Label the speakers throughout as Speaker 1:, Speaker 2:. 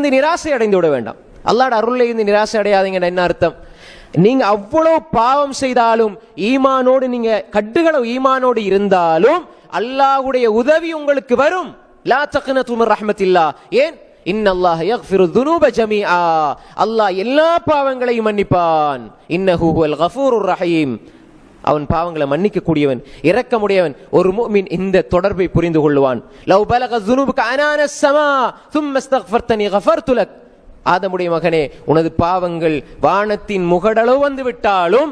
Speaker 1: வந்து நிராசை அடைந்து விட வேண்டாம். அல்லாட அருளை இருந்து நிராசை அடையாதீங்க என்ன அர்த்தம்? நீங்க அவ்வளவு பாவம் செய்தாலும் ஈமானோடு நீங்க கட்டுகளவு ஈமானோடு இருந்தாலும் அல்லாஹுடைய உதவி உங்களுக்கு வரும். லா தக்கன துமர் ரஹமத்தில்லா. ஏன்? இன்னல்லாஹ் யக்ஃபிரு துனூப ஜமீஆ. அல்லாஹ் எல்லா பாவங்களையும் மன்னிப்பான். இன்னஹு ஹுவல் கஃபூருர் ரஹீம். அவன் பாவங்களை மன்னிக்க கூடியவன் இரக்கமுடையவன் ஒரு மூமின் இந்த தொடர்பை புரிந்து கொள்வான் லவ் பலக ஜுனூபுக்கு அனான சமா தும்ம அஸ்தக்ஃபர்தனி கஃபர்துலக் ஆதமுடைய மகனே உனது பாவங்கள் வானத்தின் முகடளவு வந்து விட்டாலும்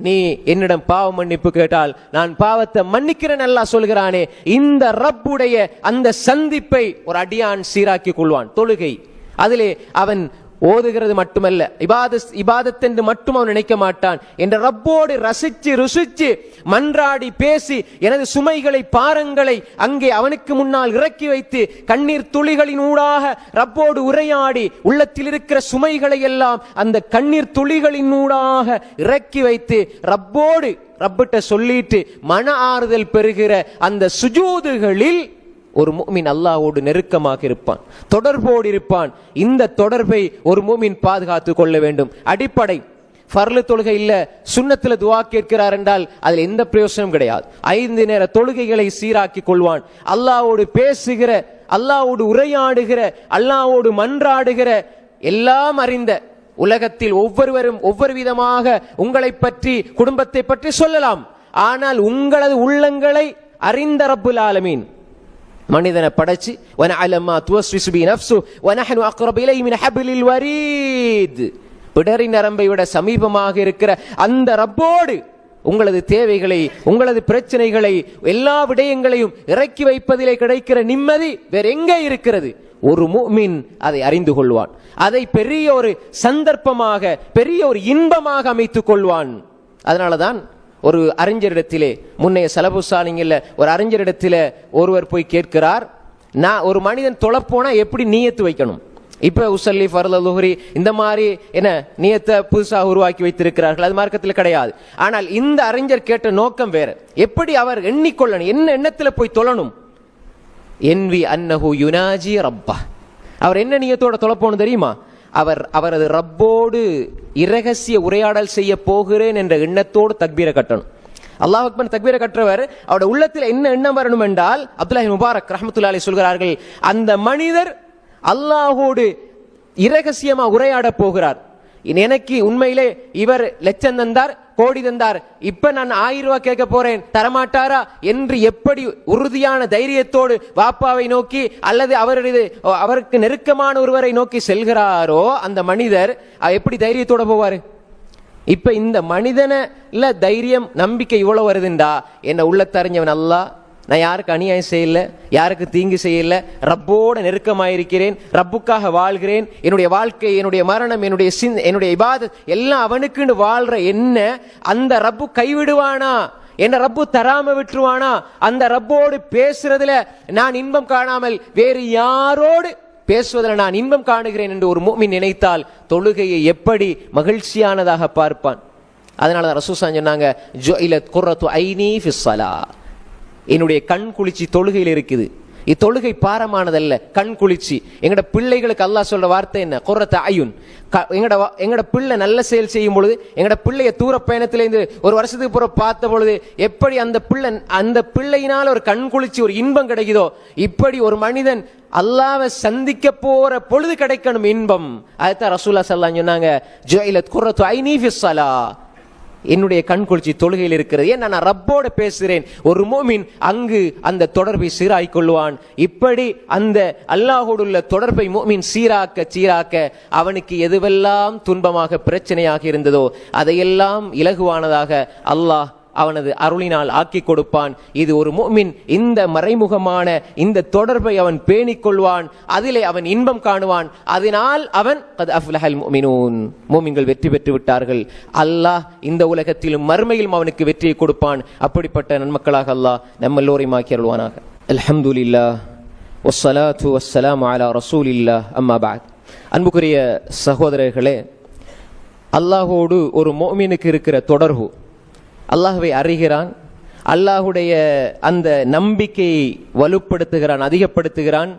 Speaker 1: நீ என்னிடம் பாவ மன்னிப்பு கேட்டால் நான் பாவத்தை மன்னிக்கிறேன் நல்லா சொல்கிறானே இந்த ரப்புடைய அந்த சந்திப்பை ஒரு அடியான் சீராக்கி கொள்வான் தொழுகை. அதிலே அவன் ஓதுகிறது மட்டுமல்ல. இபாதத் இபாதத் என்று மட்டும் அவன் நினைக்க மாட்டான். என்ற ரப்போடு ரசிச்சு ருசிச்சு மன்றாடி பேசி எனது சுமைகளை பாரங்களை அங்கே அவனுக்கு முன்னால் இறக்கி வைத்து கண்ணீர் துளிகளின் ஊடாக ரப்போடு உரையாடி உள்ளத்தில் இருக்கிற சுமைகளை எல்லாம் அந்த கண்ணீர் துளிகளின் ஊடாக இறக்கி வைத்து ரப்போடு ரப்பிட்ட சொல்லிட்டு மன ஆறுதல் பெறுகிற அந்த சுஜூதுகளில் ஒரு மூமின் அல்லாஹோடு நெருக்கமாக இருப்பான் தொடர்போடு இருப்பான். இந்த தொடர்பை ஒரு மூமின் பாதுகாத்து கொள்ள வேண்டும். அடிப்படை ஃபர்லு தொழுகை இல்ல சுண்ணத்தில் துவா கேட்கிறார் என்றால் அதில் எந்த பிரயோசனம் கிடையாது. ஐந்து நேர தொழுகைகளை சீராக்கி கொள்வான். அல்லாவோடு பேசுகிற அல்லாவோடு உரையாடுகிற அல்லாவோடு மன்றாடுகிற எல்லாம் அறிந்த உலகத்தில் ஒவ்வொருவரும் ஒவ்வொரு விதமாக உங்களை பற்றி குடும்பத்தை பற்றி சொல்லலாம். ஆனால் உங்களது உள்ளங்களை அறிந்த ரப்புல் ஆலமீன். மனிதனை படைச்சு வன அலம்மா துவஸ்விசுபி நப்சு வனஹனு அக்ரபு இலை மின் ஹபிலில் வரீத் பிடரி நரம்பை விட சமீபமாக இருக்கிற அந்த ரப்போடு உங்களது தேவைகளை உங்களது பிரச்சனைகளை எல்லா விடயங்களையும் இறக்கி வைப்பதிலே கிடைக்கிற நிம்மதி வேற எங்கே இருக்கிறது ஒரு மூமின் அதை அறிந்து கொள்வான் அதை பெரிய ஒரு சந்தர்ப்பமாக பெரிய ஒரு இன்பமாக அமைத்துக் கொள்வான் அதனாலதான் ஒரு அறிஞரிடத்திலே முன்னைய செலவு சாலிங்கல்ல ஒரு அறிஞரிடத்தில் ஒருவர் போய் கேட்கிறார் நான் ஒரு மனிதன் தொலைப்போனா எப்படி நீயத்து வைக்கணும்? இப்போ உசல்லி ஃபர்ல லுஹரி இந்த மாதிரி என்ன நியத்தை புதுசாக உருவாக்கி வைத்திருக்கிறார்கள். அது மார்க்கத்தில் கிடையாது. ஆனால் இந்த அறிஞர் கேட்ட நோக்கம் வேறு. எப்படி அவர் எண்ணிக்கொள்ளணும்? என்ன எண்ணத்தில் போய் தொழணும்? என்வி அன்னஹு யுனாஜி ரப்பா. அவர் என்ன நீயத்தோட தொலைப்போன்னு தெரியுமா? அவர் அவரது ரப்போடு இரகசிய உரையாடல் செய்ய போகிறேன் என்ற எண்ணத்தோடு தக்பீரை கட்டணும். அல்லாஹ் அக்பர் தக்பீரை கற்றவர் அவருடைய உள்ளத்தில் என்ன எண்ணம் வரணும் என்றால் அப்துல்லாஹி முபாரக் ரஹமத்துல்லாஹி சொல்கிறார்கள் அந்த மனிதர் அல்லாஹோடு இரகசியமாக உரையாட போகிறார். எனக்கு உண்மையிலே இவர் லட்சம் தந்தார் கோடி தந்தார். இப்ப நான் ஆயிரம் ரூபாய் கேட்க போறேன். தரமாட்டாரா? என்று எப்படி உறுதியான தைரியத்தோடு வாப்பாவை நோக்கி அல்லது அவரது அவருக்கு நெருக்கமான ஒருவரை நோக்கி செல்கிறாரோ அந்த மனிதர் எப்படி தைரியத்தோட போவாரு? இப்ப இந்த மனிதனில் தைரியம் நம்பிக்கை இவ்வளவு வருதுண்டா? என்ன உள்ளத்தறிஞ்சவன் அல்லாஹ் நான் யாருக்கு அநியாயம் செய்யலை யாருக்கு தீங்கு செய்யலை ரப்போட நெருக்கமாயிருக்கிறேன் ரப்புக்காக வாழ்கிறேன் என்னுடைய வாழ்க்கை என்னுடைய மரணம் என்னுடைய சின் என்னுடைய இபாத எல்லாம் அவனுக்குன்னு வாழ்கிற என்ன அந்த ரப்பு கைவிடுவானா? என்ன ரப்பு தராம விட்டுருவானா? அந்த ரப்போடு பேசுறதுல நான் இன்பம் காணாமல் வேறு யாரோடு பேசுவதில் நான் இன்பம் காணுகிறேன் என்று ஒரு மூமி நினைத்தால் தொழுகையை எப்படி மகிழ்ச்சியானதாக பார்ப்பான். அதனால தான் ரசூசான் சொன்னாங்க ஜுஇலத் குர்ரத்து ஐனி ஃபிஸ்ஸலா என்னுடைய கண் குளிர்ச்சி தொழுகையில் இருக்குது. இத்தொழுகை பாரமானதல்ல கண் குளிர்ச்சி. எங்கட பிள்ளைகளுக்கு அல்லாஹ் சொல்ற வார்த்தை என்ன? குரத்த அயுன் க- எங்கட வா- எங்கட பிள்ளை நல்ல செயல் செய்யும் பொழுது எங்கட பிள்ளைய தூர பயணத்திலேருந்து ஒரு வருஷத்துக்கு புற பார்த்த பொழுது எப்படி அந்த பிள்ளை அந்த பிள்ளையினால் ஒரு கண் குளிர்ச்சி ஒரு இன்பம் கிடைக்குதோ இப்படி ஒரு மனிதன் அல்லாவை சந்திக்க போற பொழுது கிடைக்கணும் இன்பம். அதுதான் ரசூல்லா ஸல்லல்லாஹு சொன்னாங்க ஜெயலத் குரத்து ஐ நீஃபிஸ் ஃபிஸ்ஸலா என்னுடைய கண் குளிர்ச்சி தொழுகையில் இருக்கிறது. ஏன் நான் ரப்போட பேசுகிறேன்? ஒரு மோமின் அங்கு அந்த தொடர்பை சீராய் கொள்வான் இப்படி அந்த அல்லாஹோடு உள்ள தொடர்பை மோமின் சீராக்க சீராக்க அவனுக்கு எதுவெல்லாம் துன்பமாக பிரச்சனையாக இருந்ததோ அதையெல்லாம் இலகுவானதாக அல்லாஹ் அவனது அருளினால் ஆக்கி கொடுப்பான். இது ஒரு மோமின் இந்த மறைமுகமான இந்த தொடர்பை அவன் பேணிக் கொள்வான். அதிலே அவன் இன்பம் காணுவான். அதனால் அவன் கத் மூமின்கள் வெற்றி பெற்று விட்டார்கள். அல்லாஹ் இந்த உலகத்திலும் மறுமையிலும் அவனுக்கு வெற்றியை கொடுப்பான். அப்படிப்பட்ட நன்மக்களாக அல்லாஹ் நம்ம எல்லோரையும் ஆக்கி அருள்வானாக. அல்ஹம்துலில்லாஹ். வஸ்ஸலாத்து வஸ்ஸலாமு அலா இல்லா அம்மா பஅத். அன்புக்குரிய சகோதரர்களே அல்லாஹோடு ஒரு மோமினுக்கு இருக்கிற தொடர்பு அல்லாஹுவை அறிகிறான். அல்லாஹுடைய அந்த நம்பிக்கையை வலுப்படுத்துகிறான் அதிகப்படுத்துகிறான்.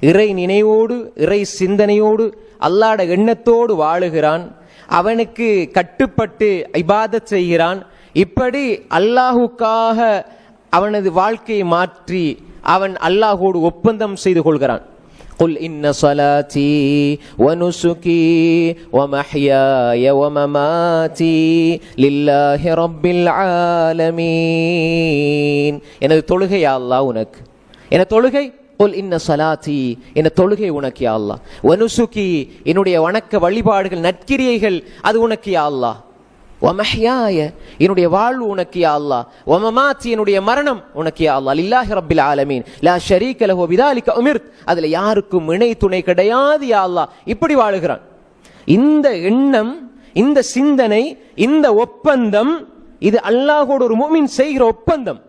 Speaker 1: இறை நினைவோடு இறை சிந்தனையோடு அல்லாட எண்ணத்தோடு வாழுகிறான். அவனுக்கு கட்டுப்பட்டு இபாதத் செய்கிறான். இப்படி அல்லாஹுக்காக அவனது வாழ்க்கையை மாற்றி அவன் அல்லாஹோடு ஒப்பந்தம் செய்து கொள்கிறான். قل إن صلاتي ونسكي ومحياي ومماتي لله رب العالمين எனது தொழுகை யா அல்லாஹ் உனக்கு என தொழுகை قل إن صلاتي என தொழுகை உனக்கு யா அல்லாஹ் வனுசுகி என்னுடைய வணக்க வழிபாடுகள் நற்கிரியைகள் அது உனக்கு யா ஒமஹியாய என்னுடைய வாழ்வு உனக்கு யா அல்லாஹ். வமமாத்தி என்னுடைய மரணம் உனக்கு யா அல்லாஹ். லில்லாஹி ரப்பில் ஆலமீன். லா ஷரீக லஹு பிதாலிக உமிர்த். அதில் யாருக்கும் இணை துணை கிடையாது யா அல்லாஹ். இப்படி வாழுகிறான். இந்த எண்ணம் இந்த சிந்தனை இந்த ஒப்பந்தம் இது அல்லாஹோடு ஒரு மூமின் செய்கிற ஒப்பந்தம்.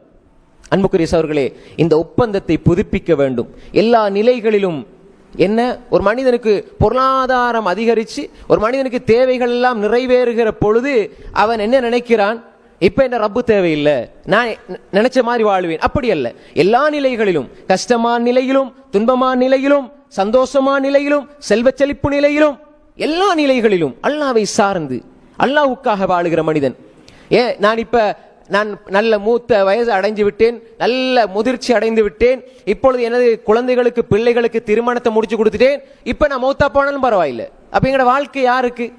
Speaker 1: அன்புக்குரிய சவர்களே இந்த ஒப்பந்தத்தை புதுப்பிக்க வேண்டும். எல்லா நிலைகளிலும் என்ன? ஒரு மனிதனுக்கு பொருளாதாரம் அதிகரித்து ஒரு மனிதனுக்கு தேவைகள் எல்லாம் நிறைவேறுகிற பொழுது அவன் என்ன நினைக்கிறான்? இப்போ என்ன ரப்பு தேவையில்லை. நான் நினைச்ச மாதிரி வாழ்வேன். அப்படி அல்ல. எல்லா நிலைகளிலும் கஷ்டமான நிலையிலும் துன்பமான நிலையிலும் சந்தோஷமான நிலையிலும் செல்வ செழிப்பு நிலையிலும் எல்லா நிலைகளிலும் அல்லாவை சார்ந்து அல்லாவுக்காக வாழுகிற மனிதன். ஏன்? நான் இப்போ நான் நல்ல மூத்த வயது அடைஞ்சு விட்டேன் நல்ல முதிர்ச்சி அடைந்து விட்டேன். இப்பொழுது எனது குழந்தைகளுக்கு பிள்ளைகளுக்கு திருமணத்தை முடிச்சு கொடுத்துட்டேன். இப்ப நான் மூத்தா போனாலும் பரவாயில்லை. அப்ப எங்கட வாழ்க்கை யாருக்கு?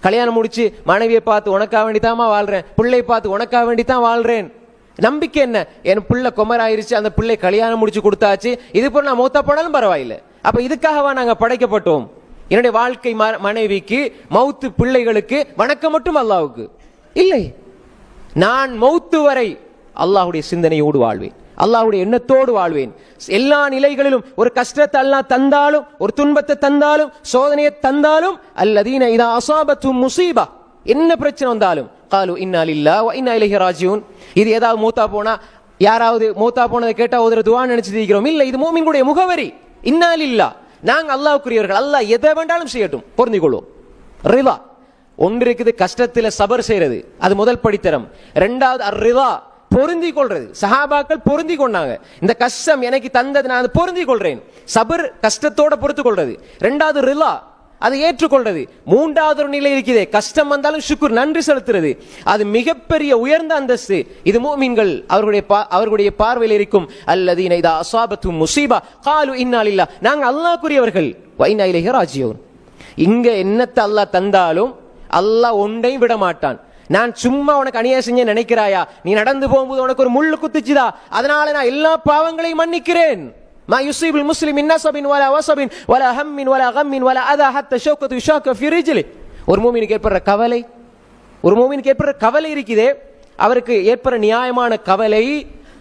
Speaker 1: கல்யாணம் முடிச்சு மனைவியை பார்த்து உனக்காக வேண்டித்தாமா வாழ்றேன். பிள்ளை பார்த்து உனக்காக வேண்டித்தான் வாழ்றேன். நம்பிக்கை என்ன? என் பிள்ளை குமராயிருச்சு அந்த பிள்ளை கல்யாணம் முடிச்சு கொடுத்தாச்சு. இது போல நான் மூத்தா போனாலும் பரவாயில்லை. அப்ப இதுக்காகவா நாங்க படைக்கப்பட்டோம்? என்னுடைய வாழ்க்கை ம- மனைவிக்கு மௌத்து பிள்ளைகளுக்கு வணக்கம் மட்டும் அல்லாவுக்கு. இல்லை. நான் மௌத்து வரை அல்லாஹ்வுடைய சிந்தனையோடு வாழ்வேன். அல்லாஹுடைய எண்ணத்தோடு வாழ்வேன். எல்லா நிலைகளிலும் ஒரு கஷ்டத்தை அல்லாஹ் தந்தாலும் ஒரு துன்பத்தை தந்தாலும் சோதனையை தந்தாலும் அல்லதீன இதா அசாபத்தும் முசீபா என்ன பிரச்சனை வந்தாலும் காலு இன்னா இல்லா இன்னா இலைஹி ராஜியூன். இது ஏதாவது மூத்தா போனா யாராவது மூத்தா போனதை கேட்டா ஒரு துவா நினைச்சு இருக்கிறோம் இல்ல இது மூமின்களுடைய முகவரி. இன்னாலில்லா நாங்கள் நாங்க அல்லாஹ் எதை வேண்டாலும் செய்யட்டும். பொருந்திக் கொள்வோம் ரிலா ஒன்று இருக்குது கஷ்டத்தில் சபர் செய்யறது அது முதல் படித்தரம். ரெண்டாவது அர்ரிதா பொருந்தி கொள்றது சஹாபாக்கள் பொருந்தி கொண்டாங்க இந்த கஷ்டம் எனக்கு தந்தது நான் பொருந்தி கொள்றேன் சபர் கஷ்டத்தோட பொறுத்து கொள்றது ரெண்டாவது ரிலா அதை ஏற்றுக்கொள்றது மூன்றாவது ஒரு நிலை இருக்குதே கஷ்டம் வந்தாலும் சுக்குர் நன்றி செலுத்துறது அது மிகப்பெரிய உயர்ந்த அந்தஸ்து. இது மூமின்கள் அவர்களுடைய அவர்களுடைய பார்வையில் இருக்கும். அல்லது இதா அசாபத்து முசீபா. காலு இன்னாலில்லா. நாங்கள் அல்லாஹ்க்குரியவர்கள். வைனா இலைஹி ராஜியோன். இங்க என்னத்தை அல்லாஹ் தந்தாலும் அல்லாஹ் ஒன்றையும் விட மாட்டான் நான் சும்மா உனக்கு அநியாயம் செஞ்ச நினைக்கிறாயா நீ நடந்து போகும்போது உனக்கு ஒரு முள்ளு குத்துச்சுதா அதனால நான் எல்லா பாவங்களையும் மன்னிக்கிறேன் ما يصيب المسلم من نصب ولا وصب ولا هم ولا غم ولا اذى حتى شوكة يشاك في رجله ஒரு மூமினுக்கு ஏற்படுற கவலை ஒரு மூமினுக்கு ஏற்படுற கவலை இருக்குதே அவருக்கு ஏற்படுற நியாயமான கவலை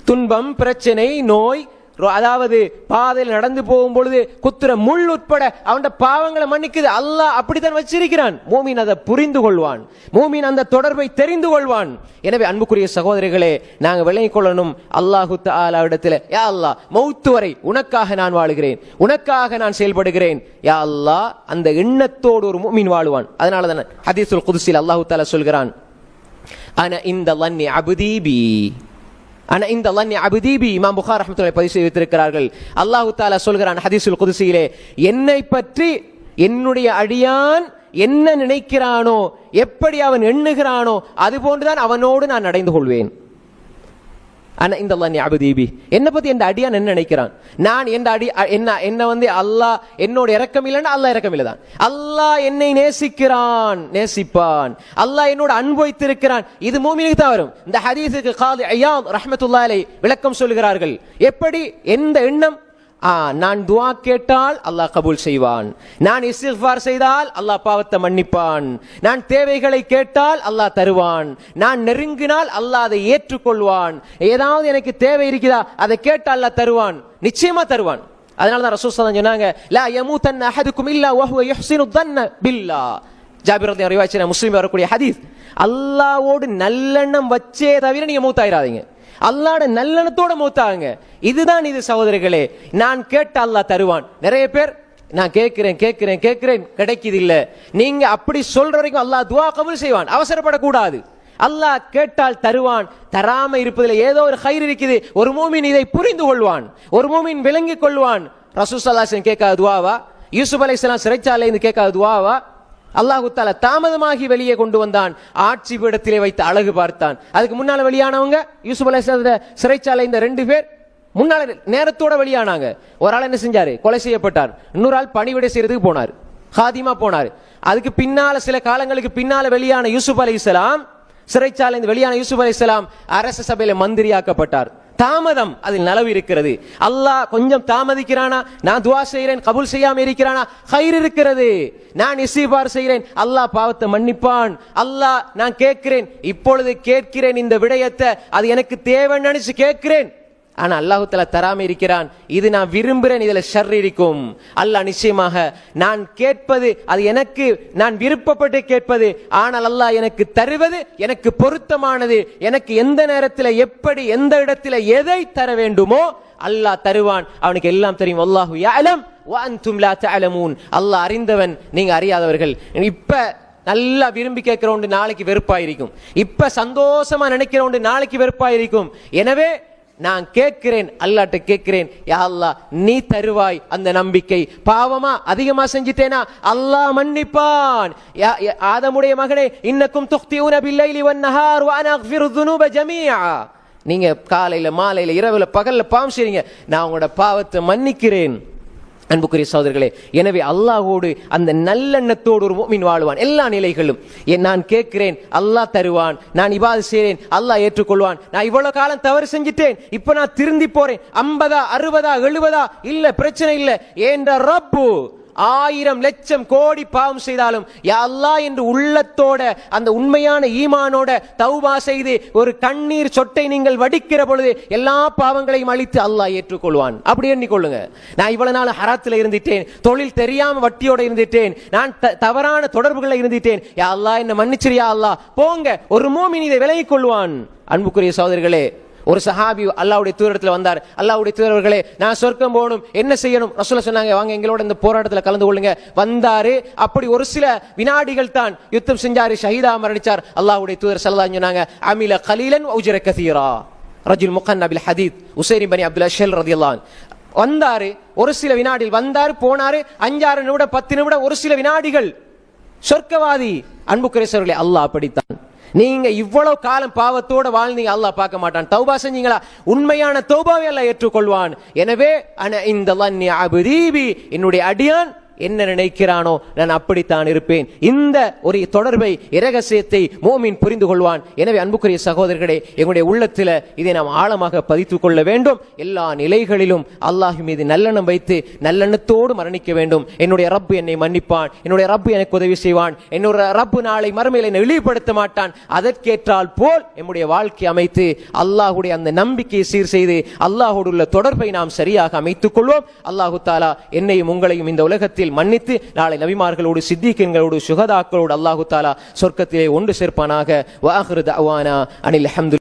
Speaker 1: துன்பம் பிரச்சனை நோய் ரொ- அதாவது பாதையில் நடந்து போகும் பொழுது குத்துற முள் உட்பட அவன் பாவங்களை மன்னிக்குது. அல்லாஹ் அப்படித்தான் வச்சிருக்கிறான். மூமின் அதை புரிந்து கொள்வான். மூமின் அந்த தொடர்பை தெரிந்து கொள்வான். எனவே அன்புக்குரிய சகோதரிகளே நாங்கள் விளங்கிக் கொள்ளணும் அல்லாஹு இடத்துல யா அல்லாஹ் மௌத்து வரை உனக்காக நான் வாழுகிறேன். உனக்காக நான் செயல்படுகிறேன். யா அல்லாஹ் அந்த எண்ணத்தோடு ஒரு மூமின் வாழுவான். அதனால தானே ஹதீசுல் குதுசில் அல்லாஹு தாலா சொல்கிறான் அன இந்த லன்னி அபுதீபி. ஆனா இந்த லன்னி அபுதீபி இமாம் புகார் ரஹ்மத்துல்லாஹி பதிவு செய்து வைத்திருக்கிறார்கள். அல்லாஹு தாலா சொல்கிறான் ஹதீசுல் குதிசியிலே என்னை பற்றி என்னுடைய அடியான் என்ன நினைக்கிறானோ எப்படி அவன் எண்ணுகிறானோ அது போன்றுதான் அவனோடு நான் நடந்து கொள்வேன். ஆனா இந்த அல்லாஹ் ஞாபதீபி என்னை பத்தி என் அடியான் என்ன நினைக்கிறான். நான் என் அடி என்ன என்ன வந்து அல்லாஹ் என்னோட இறக்கம் இல்லைன்னா அல்லாஹ் இறக்கம் இல்லைதான். அல்லாஹ் என்னை நேசிக்கிறான் நேசிப்பான். அல்லாஹ் என்னோட அன்பு வைத்திருக்கிறான். இது மூமினுக்கு தான் வரும். இந்த ஹதீஸுக்கு காது ஐயாம் ரஹ்மத்துல்லாஹி விளக்கம் சொல்கிறார்கள். எப்படி எந்த எண்ணம் நான் துவா கேட்டால் அல்லாஹ் கபூல் செய்வான். நான் இஸ்திஃபார் செய்தால் அல்லாஹ் பாவத்தை மன்னிப்பான். நான் தேவைகளை கேட்டால் அல்லாஹ் தருவான். நான் நெருங்கினால் அல்லாஹ் அதை ஏற்றுக்கொள்வான். ஏதாவது எனக்கு தேவை இருக்குதா அதை கேட்டால் அல்லாஹ் தருவான். நிச்சயமா தருவான். அதனால தான் ரசூல் ஸல்லல்லாஹு சொன்னாங்க லா யமூதன்ன அஹதுக்கும் இல்லா வஹுவ யுஹ்சினு தன்ன பில்லா. ஜாபிர் ரலியல்லாஹு ரிவாயத் முஸ்லிம் வரக்கூடிய ஹதீஸ் அல்லாவோடு நல்லெண்ணம் வச்சே தவிர நீங்க மூத்தாயிராதீங்க. அல்லாட நல்லெண்ணத்தோட மூத்தாங்க. இதுதான் இது சகோதரிகளே நான் கேட்ட அல்லாஹ் தருவான். நிறைய பேர் நான் கேட்கிறேன் கேட்கிறேன் கேட்கிறேன் கிடைக்குது இல்ல நீங்க அப்படி சொல்ற வரைக்கும் அல்லாஹ் துவா கபுல் செய்வான். அவசரப்படக்கூடாது. அல்லாஹ் கேட்டால் தருவான். தராம இருப்பதில் ஏதோ ஒரு கயிறு இருக்குது. ஒரு மூமின் இதை புரிந்து கொள்வான். ஒரு மூமின் விளங்கிக் கொள்வான். ரசூசல்லாசன் கேட்காத துவாவா? யூசுப் அலைஹிஸ்ஸலாம் சிறைச்சாலை கேட்காத துவாவா? அல்லாஹு தாமதமாகி வெளியே கொண்டு வந்தான். ஆட்சி பீடத்திலே வைத்து அழகு பார்த்தான். அதுக்கு முன்னால வெளியானவங்க யூசுப் அலைஹிஸ்ஸலாம் சிறைச்சாலை இந்த ரெண்டு பேர் முன்னால நேரத்தோட வெளியானாங்க. ஒரு ஆள் என்ன செஞ்சாரு? கொலை செய்யப்பட்டார். இன்னொரு ஆள் பணிவிடை செய்யறதுக்கு போனார். ஹாதிமா போனார். அதுக்கு பின்னால சில காலங்களுக்கு பின்னால வெளியான யூசுப் அலைஹிஸ்ஸலாம் சிறைச்சாலை வெளியான யூசுப் அலைஹிஸ்ஸலாம் அரச சபையில மந்திரியாக்கப்பட்டார். தாமதம் அதில் நலவு இருக்கிறது. அல்லாஹ் கொஞ்சம் தாமதிக்கிறானா? நான் துவா செய்கிறேன் கபுல் செய்யாம இருக்கிறானா? கயிறு இருக்கிறது. நான் இசைபார் செய்கிறேன். அல்லாஹ் பாவத்தை மன்னிப்பான். அல்லாஹ் நான் கேட்கிறேன். இப்பொழுது கேட்கிறேன் இந்த விடயத்தை. அது எனக்கு தேவைன்னு நினைச்சு கேட்கிறேன். ஆனா அல்லாஹு தஆலா தராம இருக்கிறான். இது நான் விரும்புறேன் இதுல ஷர் இருக்கும். அல்லாஹ் நிச்சயமாக நான் கேட்பது அது எனக்கு நான் விருப்பப்பட்டு கேட்பது ஆனால் அல்லாஹ் எனக்கு தருவது எனக்கு பொருத்தமானது எனக்கு எந்த நேரத்தில் எப்படி எந்த இடத்துல எதை தர வேண்டுமோ அல்லாஹ் தருவான். அவனுக்கு எல்லாம் தெரியும். அல்லாஹு யாலம் வ லா தஅலமூன். அல்லாஹ் அறிந்தவன் நீங்க அறியாதவர்கள். இப்ப நல்லா விரும்பி கேட்கிறோண்டு நாளைக்கு வெறுப்பாயிருக்கும். இப்ப சந்தோஷமா நினைக்கிறோண்டு நாளைக்கு வெறுப்பாயிருக்கும். எனவே நான் கேட்கிறேன் அல்லாட்ட கேட்கிறேன் யா அல்லாஹ் நீ தருவாய் அந்த நம்பிக்கை. பாவமா? அதிகமா செஞ்சிட்டேனா? அல்லாஹ் மன்னிப்பான். யா- ஆதமுடைய மகனே இன்னக்கும் துக்தி பில்லைலி வன்னஹார் நஹார் வ அனா அக்ஃபிரு துனூப ஜமீஆ. நீங்க காலையில மாலையில இரவுல பகல்ல பாவம் செய்றீங்க. நான் உங்களோட பாவத்தை மன்னிக்கிறேன். அன்புக்குரிய சகோதரர்களே எனவே அல்லாஹோடு அந்த நல்லெண்ணத்தோடு ஒரு மீன் வாழ்வான். எல்லா நிலைகளும் என் நான் கேட்கிறேன் அல்லாஹ் தருவான். நான் இவாது செய்கிறேன் அல்லாஹ் ஏற்றுக்கொள்வான். நான் இவ்வளவு காலம் தவறு செஞ்சிட்டேன் இப்போ நான் திருந்தி போறேன். ஐம்பதா அறுபதா எழுபதா? இல்லை பிரச்சனை இல்லை. ஏன்ற ரப்பு? ஆயிரம் லட்சம் கோடி பாவம் செய்தாலும் யா அல்லாஹ் என்று உள்ளத்தோட அந்த உண்மையான ஈமானோட தௌபா செய்து ஒரு கண்ணீர் சொட்டை நீங்கள் வடிக்கிற பொழுது எல்லா பாவங்களையும் அழித்து அல்லாஹ் ஏற்றுக்கொள்வான். அப்படி எண்ணிக்கொள்ளுங்க. நான் இவ்வளவு நாள் ஹராத்தில் இருந்துட்டேன் தொழில் தெரியாம வட்டியோட இருந்துட்டேன் நான் த- தவறான தொடர்புகளை இருந்துட்டேன். யா அல்லாஹ் என்ன மன்னிச்சிரியா அல்லா அல்லாஹ். போங்க ஒரு மோமின் இதை விலகிக் கொள்வான் அன்புக்குரிய சோதரிகளே ஒரு சஹாபி அல்லாவுடைய தூரத்தில் வந்தார். அல்லாவுடைய தூரவர்களே நான் சொர்க்கம் போகணும். என்ன செய்யணும்? ரசூல சொன்னாங்க வாங்க எங்களோட இந்த போராட்டத்தில் கலந்து கொள்ளுங்க. வந்தாரு. அப்படி ஒரு சில வினாடிகள் தான் யுத்தம் செஞ்சாரு. ஷஹீதா மரணிச்சார். அல்லாவுடைய தூதர் ஸல்லல்லாஹு சொன்னாங்க அமில கலீலன் உஜ்ர கசீரா. ரஜுல் முகன் அபில் ஹதீத் உசேரி பனி அப்துல்லா ஷெல் ரதியல்லான் வந்தாரு. ஒரு சில வினாடிகள் வந்தாரு போனாரு. அஞ்சாறு நிமிடம் பத்து நிமிடம் ஒரு சில வினாடிகள் சொர்க்கவாதி அன்புக்குரேசர்களே அல்லாஹ் அப்படித்தான். நீங்க இவ்வளவு காலம் பாவத்தோட வாழ்ந்தீங்க அல்லாஹ் பார்க்க மாட்டான். தௌபா செஞ்சீங்களா? உண்மையான தௌபாவை எல்லாம் ஏற்றுக்கொள்வான். எனவே அன இந்த என்னுடைய அடியான் என்ன நினைக்கிறானோ நான் அப்படித்தான் இருப்பேன். இந்த ஒரு தொடர்பை இரகசியத்தை மோமின் புரிந்து கொள்வான். எனவே அன்புக்குரிய சகோதரர்களே எங்களுடைய உள்ளத்தில் இதை நாம் ஆழமாக பதித்துக் கொள்ள வேண்டும். எல்லா நிலைகளிலும் அல்லாஹ் மீது நல்லெண்ணம் வைத்து நல்லெண்ணத்தோடு மரணிக்க வேண்டும். என்னுடைய ரப்பு என்னை மன்னிப்பான். என்னுடைய ரப்பு எனக்கு உதவி செய்வான். என்னுடைய ரப்பு நாளை மறுமையில் என்னை இழிவுபடுத்த மாட்டான். அதற்கேற்றால் போல் என்னுடைய வாழ்க்கை அமைத்து அல்லாஹுடைய அந்த நம்பிக்கையை சீர் செய்து அல்லாஹோடு உள்ள தொடர்பை நாம் சரியாக அமைத்துக் கொள்வோம். அல்லாஹு தாலா என்னையும் உங்களையும் இந்த உலகத்தில் மன்னித்து நாளை நபிமார்களோடு சித்திகங்களோடு சுகதாக்களோடு அல்லாஹு தாலா சொர்க்கத்திலே ஒன்று சேர்ப்பானாக. வாஹிரு தஅவானா அனில் அஹமது